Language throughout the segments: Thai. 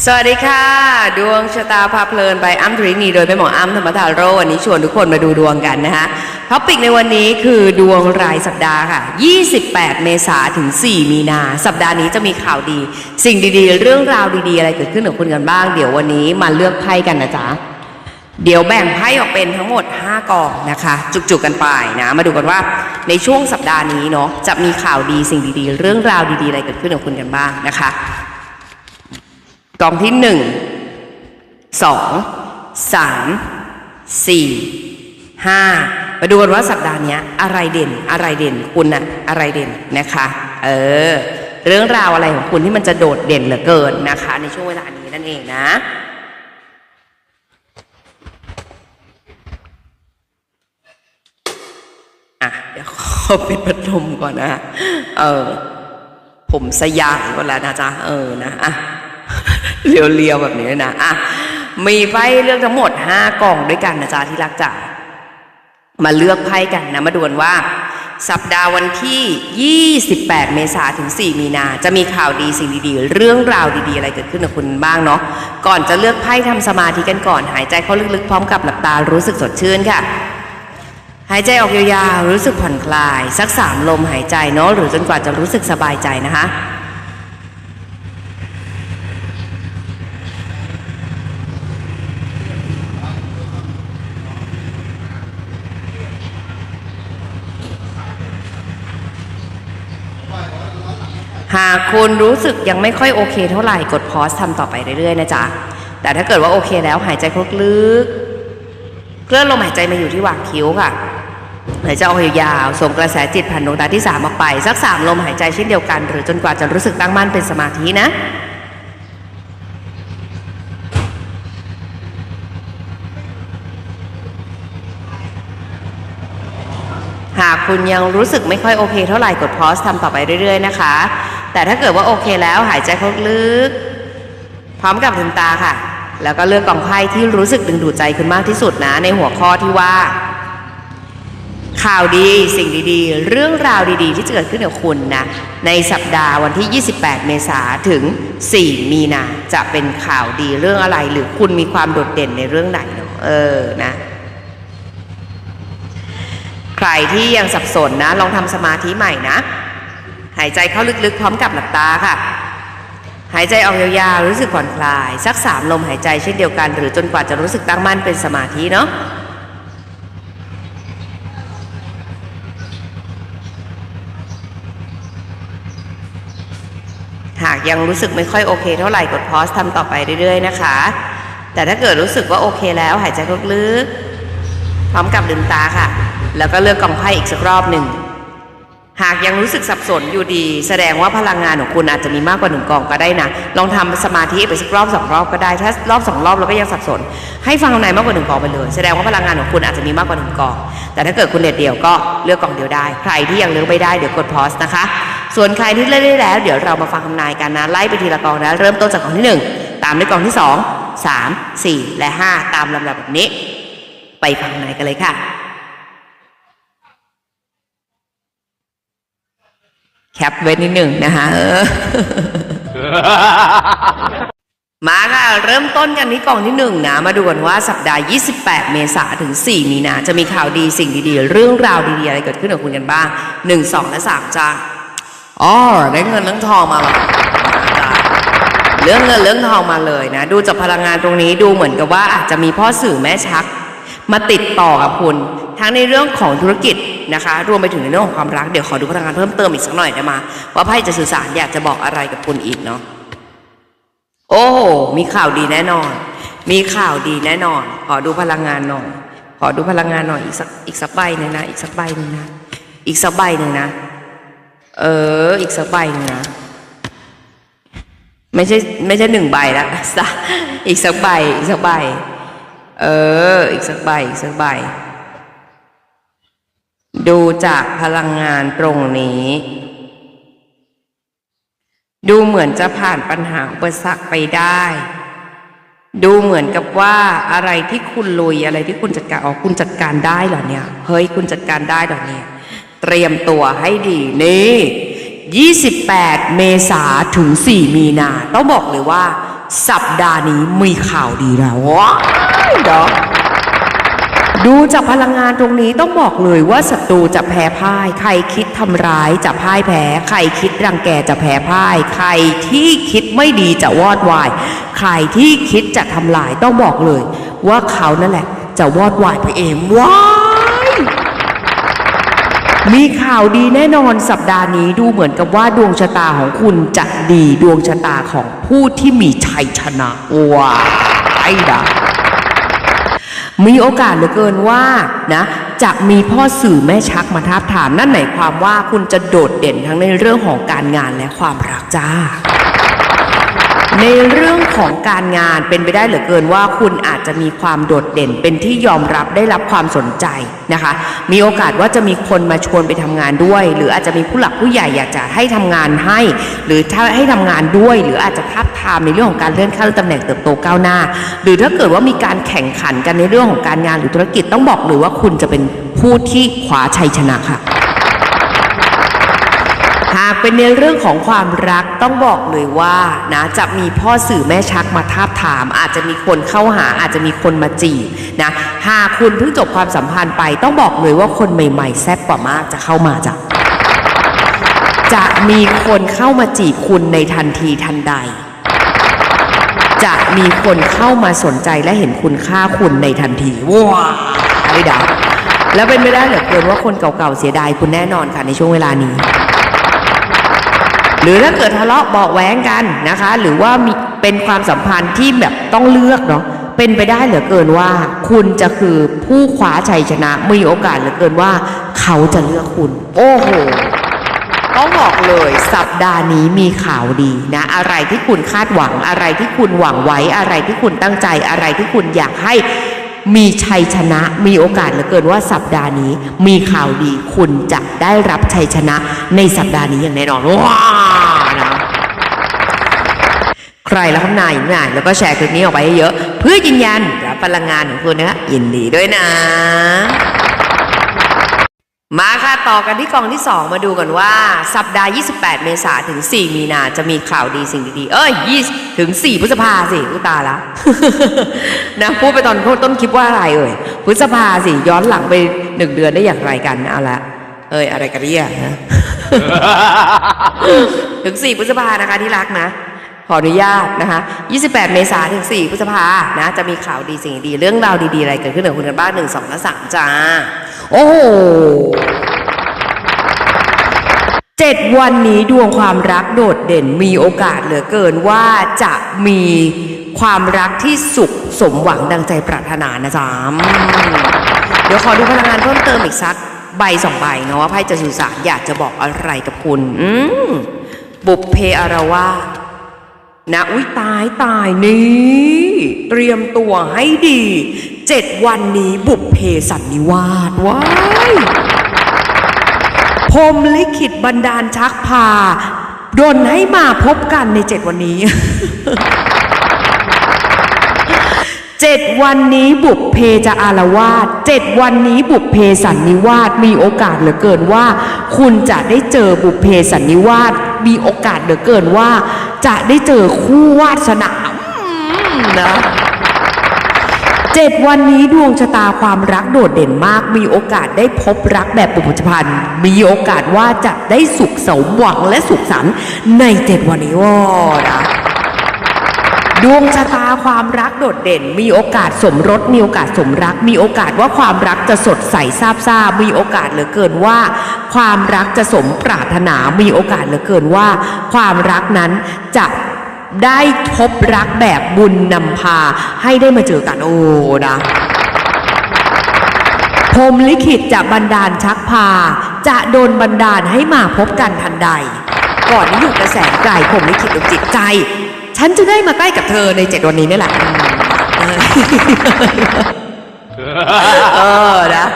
สวัสดีค่ะ ดวงชะตาพาเพลินไปอ้ำธรินีโดยแม่หมออ้ำธรรมทาโรวันนี้ชวนทุกคนมาดูดวงกันนะคะท็อปิกในวันนี้คือดวงรายสัปดาห์ค่ะ 28 เมษาถึง 4 มีนา สัปดาห์นี้จะมีข่าวดี สิ่งดีๆ เรื่องราวดีๆ อะไรเกิดขึ้นกับคุณกันบ้าง เดี๋ยววันนี้มาเลือกไพ่กันนะจ๊ะเดี๋ยวแบ่งไพ่ออกเป็นทั้งหมด 5กองนะคะ จุกๆกันไปนะ มาดูกันว่าในช่วงสัปดาห์นี้เนาะจะมีข่าวดีสิ่งดีๆ เรื่องราวดีๆ อะไรเกิดขึ้นกับคุณกันบ้างนะคะ กองที่หนึ่งสองสามสี่ห้ามาดูกันว่าสัปดาห์นี้อะไรเด่นอะไรเด่นคุณอะอะไรเด่นนะคะเออเรื่องราวอะไรของคุณที่มันจะโดดเด่นเหลือเกินนะคะ ในช่วงเวลานี้นั่นเองนะอะเดี๋ยวขอปิดพัดลมก่อนนะ เออ ผมสยายก่อนแล้วนะจ๊ะ เออนะอะ เรียวๆแบบนี้นะอะมีไพ่เลือกทั้งหมด5กล่องด้วยกันนะจ๊ะที่รักจ๋ามาเลือกไพ่กันนะมาดูกันว่า สัปดาห์วันที่ 28 เมษายนถึง 4 มีนา จะมีข่าวดีสิ่งดีๆ เรื่องราวดีๆ อะไรเกิดขึ้นกับคุณบ้างเนาะก่อนจะเลือกไพ่ทำสมาธิกันก่อนหายใจเข้าลึกๆ พร้อมกับหลับตารู้สึกสดชื่นค่ะหายใจออกยาวๆรู้สึกผ่อนคลาย สักสามลมหายใจเนาะหรือจนกว่าจะรู้สึกสบายใจนะคะ หากคุณรู้สึกยังไม่ค่อยโอเคเท่าไหร่กดพอสทำต่อไปเรื่อยๆนะจ๊ะ แต่ถ้าเกิดว่าโอเคแล้วหายใจลึกเคลื่อนลมหายใจมาอยู่ที่หว่างคิ้วค่ะหายใจออกยาวๆส่งกระแสจิตผ่านดวงตาที่สามออกไป สักสามลมหายใจเช่นเดียวกัน หรือจนกว่าจะรู้สึกตั้งมั่นเป็นสมาธินะ หาก คุณยังรู้สึกไม่ค่อยโอเค เท่าไหร่กดพอสทำต่อไปเรื่อย ๆ นะคะ แต่ถ้าเกิดว่าโอเคแล้วหายใจเข้าลึก พร้อมกับลืมตาค่ะ แล้วก็เลือกกล่องไพ่ที่รู้สึกดึงดูดใจคุณมากที่สุดนะ ในหัวข้อที่ว่า ข่าวดีสิ่งดีๆ เรื่องราวดีๆ ที่จะเกิดขึ้นกับคุณนะในสัปดาห์วันที่ 28 เมษาถึง 4 มีนาจะเป็นข่าวดีเรื่องอะไร หรือคุณมีความโดดเด่นในเรื่องไหนเนอะเออนะ ใครที่ยังสับสนนะ ลองทำสมาธิใหม่นะ หายใจเข้าลึกๆ พร้อมกับหลับตาค่ะ หายใจออกยาวๆ รู้สึกผ่อนคลาย สักสามลมหายใจเช่นเดียวกัน หรือจนกว่าจะรู้สึกตั้งมั่นเป็นสมาธิเนาะหากยังรู้สึกไม่ค่อยโอเคเท่าไหร่กดพอสทำต่อไปเรื่อย ๆ นะคะ แต่ถ้าเกิดรู้สึกว่าโอเคแล้วหายใจลึกๆพร้อมกับลืมตาค่ะ แล้วก็เลือกกองไพ่อีกสักรอบหนึ่ง หากยังรู้สึกสับสนอยู่ดี แสดงว่าพลังงานของคุณอาจจะมีมากกว่าหนึ่งกองก็ได้นะ ลองทำสมาธิไปสักรอบสองรอบก็ได้ ถ้ารอบสองรอบแล้วก็ยังสับสน ให้ฟังในมากกว่าหนึ่งกองไปเลย แสดงว่าพลังงานของคุณอาจจะมีมากกว่าหนึ่งกอง แต่ถ้าเกิดคุณเด็ดเดียวก็เลือกกองเดียวได้ ใครที่ยังเลือกไม่ได้เดี๋ยวกดพอสนะคะ ส่วนใครที่เลือกได้แล้ว เดี๋ยวเรามาฟังคำนายกันนะ ไล่ไปทีละกองนะ เริ่มต้นจากกองที่หนึ่งตามด้วยกองที่สองสามสี่และห้าตามลำดับแบบนี้ ไปฟังคำนายกันเลยค่ะ แคปไว้นิดหนึ่งนะคะเออมาค่ะ เริ่มต้นกันที่กล่องที่หนึ่งนะ มาดูกันว่าสัปดาห์ 28 เมษายนถึง 4 มีนา จะมีข่าวดีสิ่งดีๆ เรื่องราวดีๆ อะไรเกิดขึ้นกับคุณกันบ้าง 1 2 และ 3จ้าอ๋อได้เงินเรื่องทองมาแล้วเรื่องเงินเรื่องทองมาเลยนะ ดูจากพลังงานตรงนี้ดูเหมือนกับว่าอาจจะมีพ่อสื่อแม่ชัก มาติดต่อกับคุณ ทั้งในเรื่องของธุรกิจนะคะ รวมไปถึงในเรื่องของความรัก เดี๋ยวขอดูพลังงานเพิ่มเติมอีกสักหน่อยได้ไหมว่าไพ่จะสื่อสารอยากจะบอกอะไรกับคุณอีกเนาะ โอ้โห มีข่าวดีแน่นอน มีข่าวดีแน่นอน ขอดูพลังงานหน่อย ขอดูพลังงานหน่อยอีกสักอีกสักใบหนึ่งนะ อีกสักใบหนึ่งนะ อีกสักใบหนึ่งนะ เออ อีกสักใบหนึ่งนะ ไม่ใช่ไม่ใช่หนึ่งใบละอีกสักใบ อีกสักใบ เออ อีกสักใบ อีกสักใบ ดูจากพลังงานตรงนี้ ดูเหมือนจะผ่านปัญหาอุปสรรคไปได้ ดูเหมือนกับว่าอะไรที่คุณลุยอะไรที่คุณจัดการอ๋อคุณจัดการได้เหรอเนี่ยเฮ้ยคุณจัดการได้เหรอเนี่ยเตรียมตัวให้ดีนี่28 เมษาถึง 4 มีนาต้องบอกเลยว่า สัปดาห์นี้มีข่าวดีแล้วว้ายเดอ ดูจากพลังงานตรงนี้ต้องบอกเลยว่าศัตรูจะแพ้พ่าย ใครคิดทำร้ายจะพ่ายแพ้ ใครคิดรังแกจะแพ้พ่าย ใครที่คิดไม่ดีจะวอดวาย ใครที่คิดจะทำลายต้องบอกเลย ว่าเขานั่นแหละ จะวอดวายไปเองว้ายมีข่าวดีแน่นอนสัปดาห์นี้ดูเหมือนกับว่าดวงชะตาของคุณจะดีดวงชะตาของผู้ที่มีชัยชนะว้ายดะ มีโอกาสเหลือเกินว่านะจะมีพ่อสื่อแม่ชักมาทาบทามนั่นหมายความว่าคุณจะโดดเด่นทั้งในเรื่องของการงานและความรักจ้า ในเรื่องของการงานเป็นไปได้เหลือเกินว่าคุณอาจจะมีความโดดเด่นเป็นที่ยอมรับได้รับความสนใจนะคะ มีโอกาสว่าจะมีคนมาชวนไปทำงานด้วย หรืออาจจะมีผู้หลักผู้ใหญ่อยากจะให้ทำงานให้ หรือถ้าให้ทำงานด้วย หรืออาจจะทับทามในเรื่องของการเลื่อนขั้นตำแหน่งเติบโตก้าวหน้า หรือถ้าเกิดว่ามีการแข่งขันกันในเรื่องของการงานหรือธุรกิจต้องบอกเลยว่าคุณจะเป็นผู้ที่คว้าชัยชนะค่ะ หากเป็นในเรื่องของความรักต้องบอกเลยว่านะจะมีพ่อสื่อแม่ชักมาทาบถาม อาจจะมีคนเข้าหาอาจจะมีคนมาจีบนะหากคุณเพิ่งจบความสัมพันธ์ไปต้องบอกเลยว่าคนใหม่ ๆ แซ่บกว่ามากจะเข้ามาจ้ะจะมีคนเข้ามาจีบคุณในทันทีทันใด จะมีคนเข้ามาสนใจและเห็นคุณค่าคุณในทันทีว้าวไอ้ดาแล้วเป็นไม่ได้เหลือเกินว่าคนเก่าๆเสียดายคุณแน่นอนค่ะในช่วงเวลานี้ หรือถ้าเกิดทะเลาะเบาะแว้งกันนะคะ หรือว่ามีเป็นความสัมพันธ์ที่แบบต้องเลือกเนาะเป็นไปได้เหลือเกินว่า คุณจะคือผู้คว้าชัยชนะมีโอกาสเหลือเกินว่า เขาจะเลือกคุณ โอ้โหต้องบอกเลยสัปดาห์นี้มีข่าวดีนะ อะไรที่คุณคาดหวังอะไรที่คุณหวังไว้อะไรที่คุณตั้งใจอะไรที่คุณอยากให้มีชัยชนะมีโอกาสเหลือเกินว่าสัปดาห์นี้มีข่าวดีคุณจะได้รับชัยชนะในสัปดาห์นี้อย่างแน่นอนว้าวนะ ใครรับคำนายอยู่ไหนแล้วก็แชร์คลิปนี้ออกไปให้เยอะ เพื่อยืนยันรับพลังงานของคุณนะยินดีด้วยนะ มาค่ะต่อกันที่กองที่ 2 มาดูกันว่า สัปดาห์ 28 เมษาถึง 4 มีนาจะมีข่าวดีสิ่งดีๆ เอ้ย20ถึง 4 พฤษภาสิอุตาละนะพูดไปตอนต้นคลิปว่าอะไรเอ่ยพฤษภาสิย้อนหลังไปหนึ่งเดือนได้อย่างไรกันเอาละเอ้ยอะไรกันเนี่ยนะถึง 4 พฤษภานะคะที่รักนะ ขออนุญาตนะคะ 28 เมษายนถึง 4 พฤษภานะ จะมีข่าวดีสิ่งดี เรื่องราวดี ๆ อะไรเกิดขึ้นกับคุณกันบ้างหนึ่งสองและสามจ้า โอ้โหเจ็ดวันนี้ดวงความรักโดดเด่นมีโอกาสเหลือเกินว่าจะมีความรักที่สุขสมหวังดังใจปรารถนานะจ๊ะเดี๋ยวขอดูพลังงานเพิ่มเติมอีกสักใบสองใบเนาะว่าไพ่จะสื่อสารอยากจะบอกอะไรกับคุณ อืมบุพเพอารวาส นะอุ้ยตายตายนี่ เตรียมตัวให้ดีเจ็ดวันนี้บุพเพสันนิวาสว้ายพรมลิขิตบันดาลชักพาดนให้มาพบกันในเจ็ดวันนี้เจ็ดวันนี้บุพเพจะอารวาสเจ็ดวันนี้บุพเพสันนิวาสมีโอกาสเหลือเกินว่า คุณจะได้เจอบุพเพสันนิวาส มีโอกาสเหลือเกินว่า จะได้เจอคู่วาสนาอืมนะเจ็ดวันนี้ดวงชะตาความรักโดดเด่นมาก มีโอกาสได้พบรักแบบปุถุพันธ์มีโอกาสว่าจะได้สุขสมหวังและสุขสันต์ในเจ็ดวันนี้ว้อนะ ดวงชะตาความรักโดดเด่น มีโอกาสสมรสมีโอกาสสมรัก มีโอกาสว่าความรักจะสดใสซาบซ่ามีโอกาสเหลือเกินว่า ความรักจะสมปรารถนา มีโอกาสเหลือเกินว่า ความรักนั้นจะได้พบรักแบบบุญนำพาให้ได้มาเจอกันโอ้นะพรมลิขิตจะบันดาลชักพา จะโดนบันดาลให้มาพบกันทันใด ก่อนนี้อยู่กระแสไกลพรมลิขิตดวงจิตใจ ฉันจะได้มาใกล้กับเธอในเจ็ดวันนี้นี่แหละเออนะ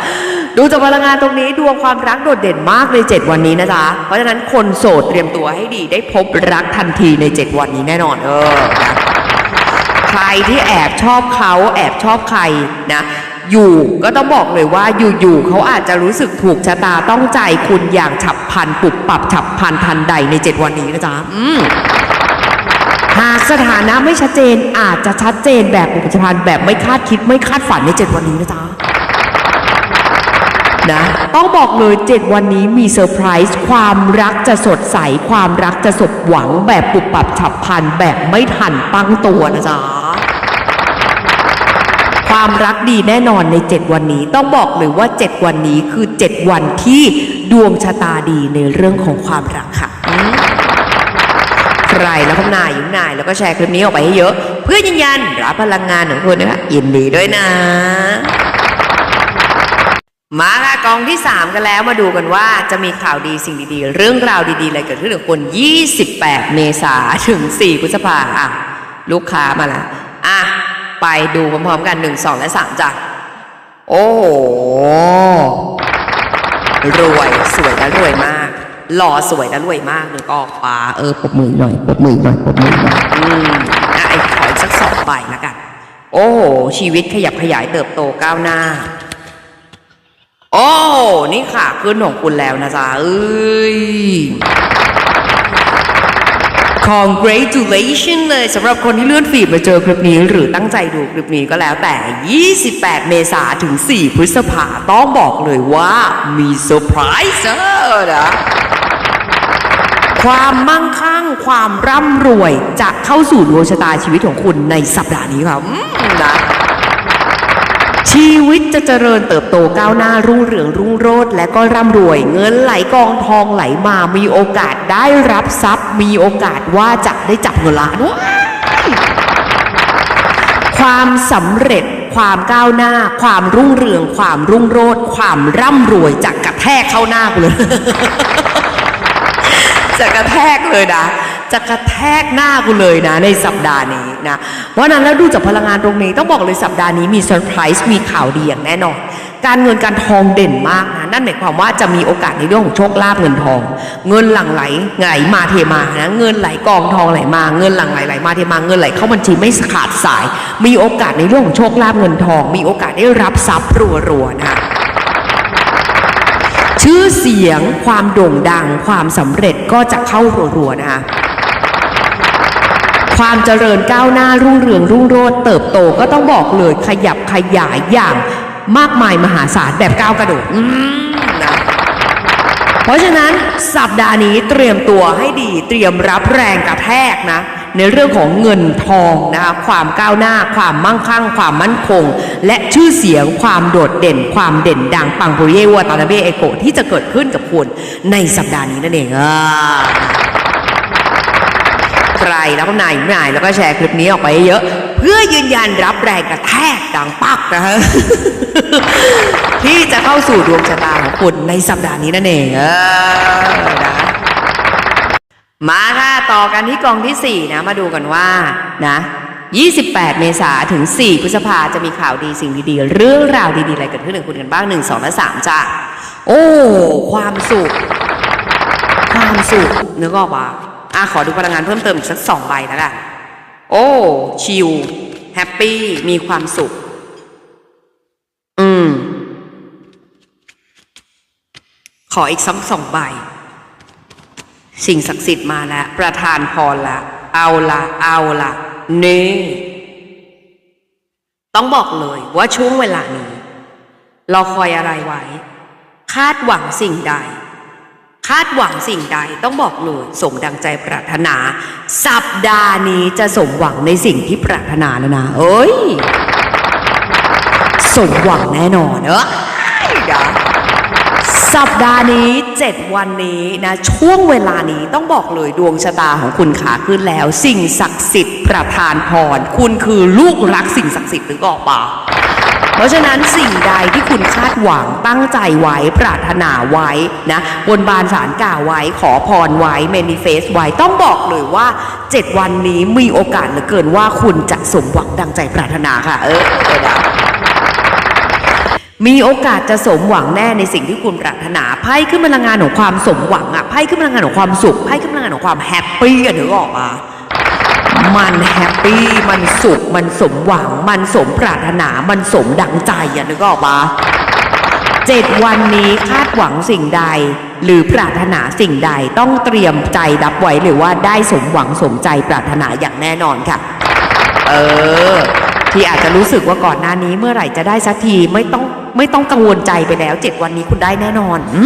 ดูจากพลังงานตรงนี้ดวงความรักโดดเด่นมากใน 7 วันนี้นะจ๊ะ เพราะฉะนั้นคนโสดเตรียมตัวให้ดีได้พบรักทันทีใน 7 วันนี้แน่นอนเออนะใครที่แอบชอบเขาแอบชอบใครนะอยู่ก็ต้องบอกเลยว่าอยู่ๆเขาอาจจะรู้สึกถูกชะตาต้องใจคุณอย่างฉับพลันปุบปรับฉับพลันทันใดใน 7 วันนี้นะจ๊ะอืม หากสถานะไม่ชัดเจนอาจจะชัดเจนแบบอุปจพันธ์แบบไม่คาดคิดไม่คาดฝันใน7วันนี้นะจ๊ะนะต้องบอกเลย7วันนี้มีเซอร์ไพรส์ความรักจะสดใส ความรักจะสมหวังแบบปุบปับฉับพลันแบบไม่ทันตั้งตัวนะจ๊ะความรักดีแน่นอนใน 7 วันนี้ ต้องบอกเลยว่า 7 วันนี้คือ 7 วันที่ดวงชะตาดีในเรื่องของความรักค่ะ อืมใครแล้วก็นายยุ่งนาย แล้วก็แชร์คลิปนี้ออกไปให้เยอะ เพื่อยืนยันรับพลังงานของคุณนะคะยินดีด้วยนะ มาค่ะกองที่ 3 กันแล้วมาดูกันว่าจะมีข่าวดีสิ่งดีๆ เรื่องราวดีๆ อะไรเกิดขึ้นกับคน 28 เมษาถึง 4 พฤษภาอะลูกค้ามาล้วอะไปดูพร้อมๆกัน 1 2 และ 3จ้ะโอ้โหรวยสวยและรวยมาก หล่อสวยและรวยมากเลยก็ปาเออปรบมือหน่อยปรบมือหน่อยปรบมือหน่อยอืมอะไอ้ขออีกสักสองใบล้วกัน โอ้โหชีวิตขยับขยายเติบโตก้าวหน้า โอ้นี่ค่ะขึ้นของคุณแล้วนะจ๊ะเอ้ย congratulation เลยสำหรับคนที่เลื่อนฟีดมาเจอคลิปนี้หรือตั้งใจดูคลิปนี้ก็แล้วแต่ 28 เมษาถึง 4 พฤษภาต้องบอกเลยว่ามีเซอร์ไพรส์นะ ความมั่งคั่ง ความร่ำรวยจะเข้าสู่ดวงชะตาชีวิตของคุณในสัปดาห์นี้ครับนะชีวิตจะเจริญเติบโตก้าวหน้ารุ่งเรืองรุ่งโรจน์และก็ร่ำรวย เงินไหลกองทองไหลมามีโอกาสได้รับทรัพย์ มีโอกาสว่าจะได้จับเงินล้านความสำเร็จความก้าวหน้า ความรุ่งเรือง ความรุ่งโรจน์ความร่ำรวยจะกระแทกเข้าหน้ากูเลย จะกระแทกเลยนะ จะกระแทกหน้ากูเลยนะ ในสัปดาห์นี้นะเพราะนั้นแล้วดูจากพลังงานตรงนี้ต้องบอกเลยสัปดาห์นี้มีเซอร์ไพรส์มีข่าวดีอย่างแน่นอนการเงินการทองเด่นมากนะนั่นหมายความว่าจะมีโอกาสในเรื่องของโชคลาภเงินทอง เงินหลั่งไหลไหลมาเทมานะเงินไหลกองทองไหลมา เงินหลั่งไหลไหลมาเทมาเงินไหลเข้าบัญชีไม่ขาดสาย มีโอกาสในเรื่องของโชคลาภเงินทอง มีโอกาสได้รับทรัพย์รัวๆนะ อเสียงความโด่งดัง ความสำเร็จก็จะเข้ารัวๆนะคะความเจริญก้าวหน้ารุ่งเรืองรุ่งโรจน์เติบโตก็ต้องบอกเลยขยับขยายอย่างมากมายมหาศาลแบบก้าวกระโดดนะเพราะฉะนั้นสัปดาห์นี้เตรียมตัวให้ดีเตรียมรับแรงกระแทกนะ ในเรื่องของเงินทองนะคะความก้าวหน้า ความมั่งคั่ง ความมั่นคง และชื่อเสียงความโดดเด่น ความเด่นดังปังปุริเยวาตานาเบเอโกที่จะเกิดขึ้นกับคุณในสัปดาห์นี้นั่นเองอ่าใครแล้วก็นายนายแล้วก็แชร์คลิปนี้ออกไปเยอะ เพื่อยืนยันรับแรงกระแทกดังปักนะฮะที่จะเข้าสู่ดวงชะตาของคุณในสัปดาห์นี้นั่นเองเออนะ มาค่ะต่อกันที่กองที่ 4 นะ มาดูกันว่านะ28 เมษาถึง 4 พฤษภาจะมีข่าวดีสิ่งดีๆ เรื่องราวดีๆ อะไรเกิดขึ้นกับคุณกันบ้าง 1 2 และ 3 จ้าโอ้ ความสุข ความสุขนึกออกปะอะ ขอดูพลังงานเพิ่มเติมอีกสักสองใบแล้วกันโอ้ ชิลแฮปปี้ มีความสุข อืม ขออีกสักสองใบ สิ่งศักดิ์สิทธิ์มาแล้ว ประทานพรละ เอาละเอาละนี่ต้องบอกเลยว่าช่วงเวลานี้ เราคอยอะไรไว้ คาดหวังสิ่งใด คาดหวังสิ่งใดต้องบอกเลยสมดังใจปรารถนา สัปดาห์นี้จะสมหวังในสิ่งที่ปรารถนาแล้วนะเอ้ย สมหวังแน่นอนเออเดี๋ยว สัปดาห์นี้เจ็ดวันนี้นะช่วงเวลานี้ต้องบอกเลยดวงชะตาของคุณขาขึ้นแล้ว สิ่งศักดิ์สิทธิ์ประทานพร คุณคือลูกรักสิ่งศักดิ์สิทธิ์หรือก็ปะเพราะฉะนั้นสิ่งใดที่คุณคาดหวังตั้งใจไว้ปรารถนาไว้นะบนบานสารกล่าวไว้ขอพรไว้เมนิเฟสไว้ต้องบอกเลยว่า 7 วันนี้มีโอกาสเหลือเกินว่าคุณจะสมหวังดังใจปรารถนาค่ะ เออเออนะ มีโอกาสจะสมหวังแน่ในสิ่งที่คุณปรารถนาไพ่ขึ้นพลังงานของความสมหวังอะไพ่ขึ้นพลังงานของความสุขไพ่ขึ้นพลังงานของความแฮปปี้อะนึกออกปะมันแฮปปี้มันสุขมันสมหวัง มันสมปรารถนามันสมดังใจอะนึกออกปะเจ็ดวันนี้คาดหวังสิ่งใด หรือปรารถนาสิ่งใดต้องเตรียมใจรับไว้เลยว่าได้สมหวังสมใจปรารถนาอย่างแน่นอนค่ะ เออ ที่อาจจะรู้สึกว่าก่อนหน้านี้เมื่อไหร่จะได้สักทีไม่ต้องไม่ต้องกังวลใจไปแล้วเจ็ดวันนี้คุณได้แน่นอนอ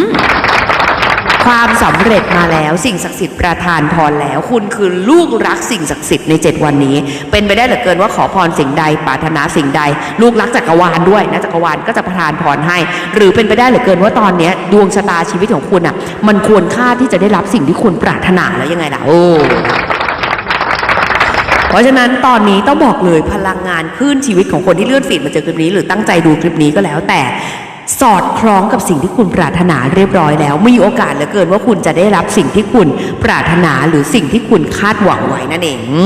ความสำเร็จมาแล้วสิ่งศักดิ์สิทธิ์ประทานพรแล้ว คุณคือลูกรักสิ่งศักดิ์สิทธิ์ในเจ็ดวันนี้ เป็นไปได้เหลือเกินว่าขอพรสิ่งใดปรารถนาสิ่งใด ลูกรักจักรวาลด้วยนะจักรวาลก็จะประทานพรให้ หรือเป็นไปได้เหลือเกินว่าตอนนี้ดวงชะตาชีวิตของคุณอะ มันควรค่าที่จะได้รับสิ่งที่คุณปรารถนาแล้วยังไงล่ะโอ้ เพราะฉะนั้นตอนนี้ต้องบอกเลยพลังงานขึ้นชีวิตของคนที่เลื่อนฟีดมาเจอคลิปนี้ หรือตั้งใจดูคลิปนี้ก็แล้วแต่สอดคล้องกับสิ่งที่คุณปรารถนาเรียบร้อยแล้ว มีโอกาสเหลือเกินว่าคุณจะได้รับสิ่งที่คุณปรารถนาหรือสิ่งที่คุณคาดหวังไว้นั่นเองอ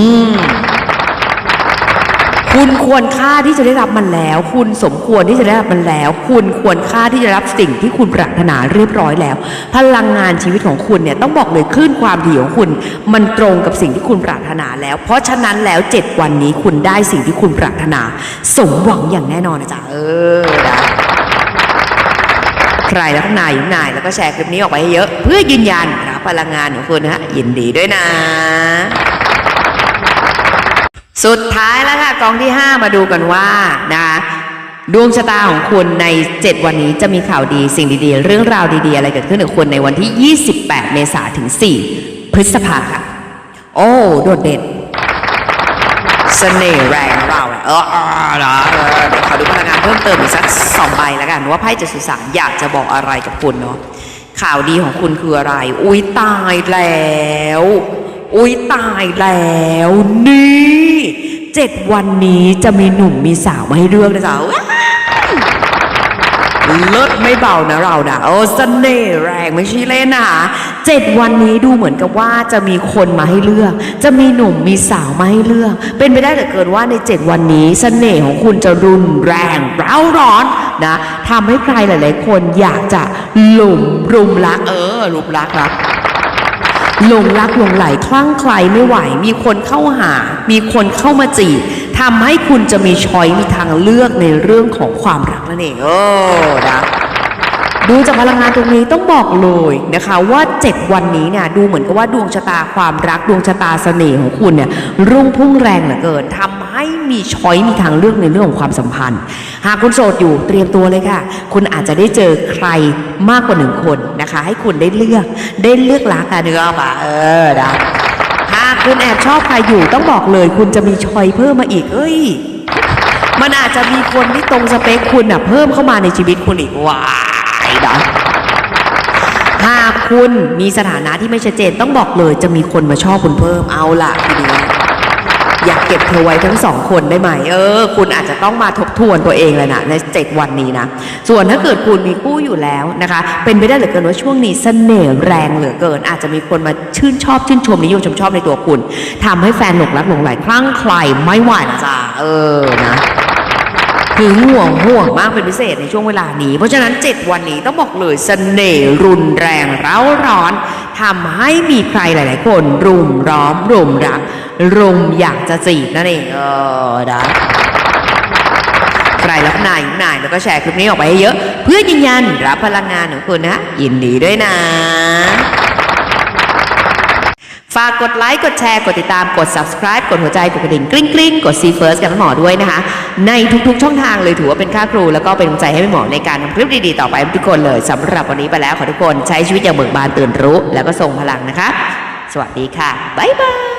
คุณควรค่าที่จะได้รับมันแล้ว คุณสมควรที่จะได้รับมันแล้ว คุณควรค่าที่จะรับสิ่งที่คุณปรารถนาเรียบร้อยแล้ว พลังงานชีวิตของคุณเนี่ยต้องบอกเลยคลื่นความดีของคุณ มันตรงกับสิ่งที่คุณปรารถนาแล้ว เพราะฉะนั้นแล้วเจ็ดวันนี้คุณได้สิ่งที่คุณปรารถนา สมหวังอย่างแน่นอนนะจ๊ะเออนะใครแล้วก็นายอยู่นายแล้วก็แชร์คลิปนี้ออกไปให้เยอะ เพื่อยืนยันรับพลังงานของคุณนะฮะยินดีด้วยนะ สุดท้ายแล้วค่ะกองที่ 5 มาดูกันว่านะดวงชะตาของคุณใน 7 วันนี้จะมีข่าวดีสิ่งดีๆ เรื่องราวดีๆ อะไรเกิดขึ้นกับคุณในวันที่ 28 เมษายนถึง 4 พฤษภาค่ะ โอ้ โดดเด่นเสน่ห์แรงเราอะเออเออเออเออเดี๋ยวขอดูพลังงานเพิ่มเติมอีกสักสองใบแล้วกัน ว่าไพ่จะสื่อสารอยากจะบอกอะไรกับคุณเนาะข่าวดีของคุณคืออะไร อุ้ยตายแล้ว อุ้ยตายแล้วนี่ เจ็ดวันนี้จะมีหนุ่มมีสาวมาให้เลือกนะจ๊ะว้ายเลิศไม่เบานะเรานะโอ้เสน่ห์แรงไม่ใช่เล่นนะเจ็ดวันนี้ดูเหมือนกับว่าจะมีคนมาให้เลือก จะมีหนุ่มมีสาวมาให้เลือก เป็นไปได้เหลือเกินว่าในเจ็ดวันนี้เสน่ห์ของคุณจะรุนแรงเร้าร้อนนะทำให้ใครหลาย ๆ คนอยากจะหลุมรุมรัก เออรุมรักรัก หลงรักหลงไหลคลั่งไคล้ไม่ไหว มีคนเข้าหา มีคนเข้ามาจีบทำให้คุณจะมีช้อยมีทางเลือกในเรื่องของความรักนั่นเองโอ้นะดูจากพลังงานตรงนี้ต้องบอกเลยนะคะว่า 7 วันนี้เนี่ยดูเหมือนกับว่าดวงชะตาความรักดวงชะตาเสน่ห์ของคุณเนี่ยรุ่งพุ่งแรงเหลือเกินทำ ให้มีช้อยมีทางเลือกในเรื่องของความสัมพันธ์ หากคุณโสดอยู่เตรียมตัวเลยค่ะ คุณอาจจะได้เจอใครมากกว่าหนึ่งคนนะคะ ให้คุณได้เลือกได้เลือกรักกันเนื้อป่ะเออนะหากคุณแอบชอบใครอยู่ต้องบอกเลย คุณจะมีชอยเพิ่มมาอีก เอ้ย มันอาจจะมีคนที่ตรงสเปคคุณอะเพิ่มเข้ามาในชีวิตคุณอีกว้ายนะหากคุณมีสถานะที่ไม่ชัดเจนต้องบอกเลย จะมีคนมาชอบคุณเพิ่มเอาล่ะทีนี้ อยากเก็บเธอไว้ทั้งสองคนได้ไหมเออ คุณอาจจะต้องมาทบทวนตัวเองเลยนะในเจ็ดวันนี้นะส่วนถ้าเกิดคุณมีคู่อยู่แล้วนะคะ เป็นไปได้เหลือเกินว่าช่วงนี้เสน่ห์แรงเหลือเกิน อาจจะมีคนมาชื่นชอบชื่นชมนิยมชมชอบในตัวคุณทำให้แฟนหลงรักหลงไหลคลั่งไคล้ไม่ไหวนะจ้าเออนะถึงห่วงห่วงมากเป็นพิเศษในช่วงเวลานี้ เพราะฉะนั้น 7 วันนี้ต้องบอกเลยเสน่ห์รุนแรงเร้าร้อนทำให้มีใครหลาย ๆ คนรุมร้อมรุมรัก รุมอยากจะจีบนั่นเองเออนะใครรับนายอยู่นายแล้วก็แชร์คลิปนี้ออกไปให้เยอะ เพื่อยืนยันรับพลังงานของคุณนะ ยินดีด้วยนะ ฝากกดไลค์ กดแชร์ กดติดตาม กด subscribe กดหัวใจ กดกระดิ่งกริ๊งกริ๊งกด see first กันหมอด้วยนะคะ ในทุกๆ ช่องทางเลยถือว่าเป็นค่าครู แล้วก็เป็นกำลังใจให้หมอในการทำคลิปดีๆ ต่อไปทุกคนเลยสำหรับวันนี้ไปแล้วขอทุกคนใช้ชีวิตอย่างเบิกบานตื่นรู้ แล้วก็ทรงพลังนะคะ สวัสดีค่ะบ๊ายบาย